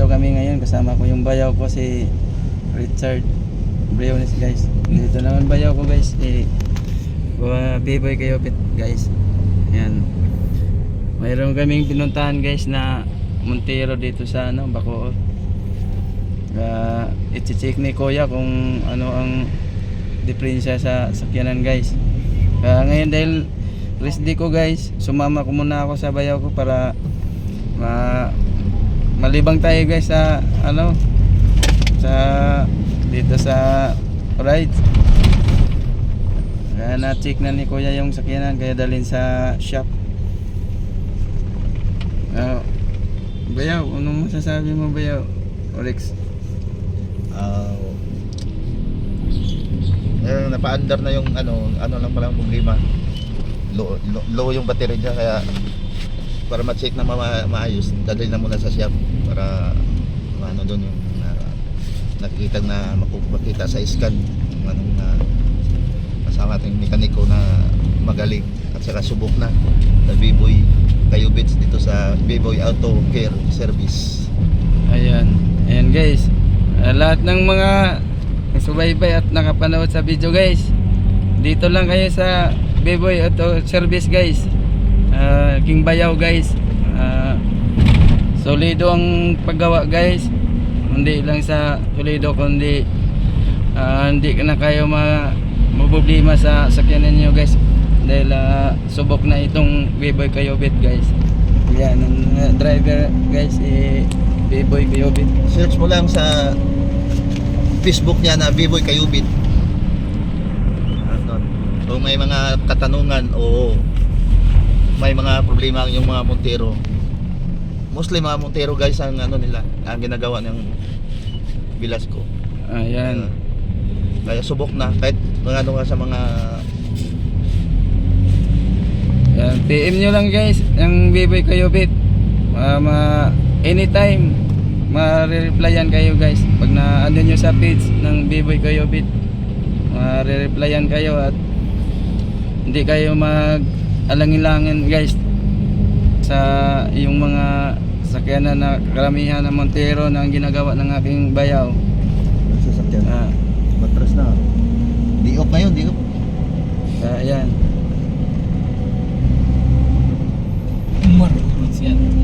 Dito kami ngayon kasama ko yung bayaw ko si Richard Briones guys. Dito naman bayaw ko guys si uh, B-boy kayo pit guys. Yan. Mayroon kaming pinuntahan guys na Montero dito sa ano Bacoor. Uh, i-check ni Kuya kung ano ang diferensya sa sakyanan guys. Kaya ngayon dahil rest day ko guys, sumama ko muna ako sa bayaw ko para ma malibang tayo guys sa ano sa dito sa rides. Kaya na-check na ni Kuya yung sakyanan kaya dalhin sa shop. Ah, bayaw, anong masasabi mo bayaw? Rex? Ah, eh, napa-under na yung ano, ano lang pala ang problema. Low, low, low yung battery niya kaya para ma-check na ma- maayos, dadali na muna sa shop para ano doon yung na, nakikita na makita sa scan yung anong na kasama ating mekaniko na magaling at saka subok na na B-Boy Kayubits dito sa B-Boy Auto Care Service. Ayan. Ayan guys. Ah, lahat ng mga subaybay at nakapanood sa video guys. Dito lang kayo sa Beboy Auto Service guys. Ah, King Bayaw guys. Ah, solido ang paggawa guys. Hindi lang sa solido kundi ah, hindi na kayo ma maproblema sa sakyanan niyo guys. Dahil ah, subok na itong Beboy Kayobit guys. Yan ang ah, driver guys eh Beboy Kayobit. search mo lang sa Facebook niya na B-Boy Kayubit. Ano, Kung may mga katanungan o may mga problema yung mga Montero. Mostly mga Montero guys ang ano nila, ang ginagawa ng Velasco. Ayan. Kaya subok na kahit mga ano nga sa mga Yan, PM nyo lang guys, yung Beboy Kayobit. Uh, ma anytime ma-replyan kayo guys. Pag na ano nyo sa page ng Beboy Kayobit, ma-replyan kayo at hindi kayo mag alangilangan guys sa yung mga sakyanan na karamihan ng Montero na ang ginagawa ng aking bayaw. Sasakyan ah. matras na. Di off ngayon di off. Ah, yan umar yan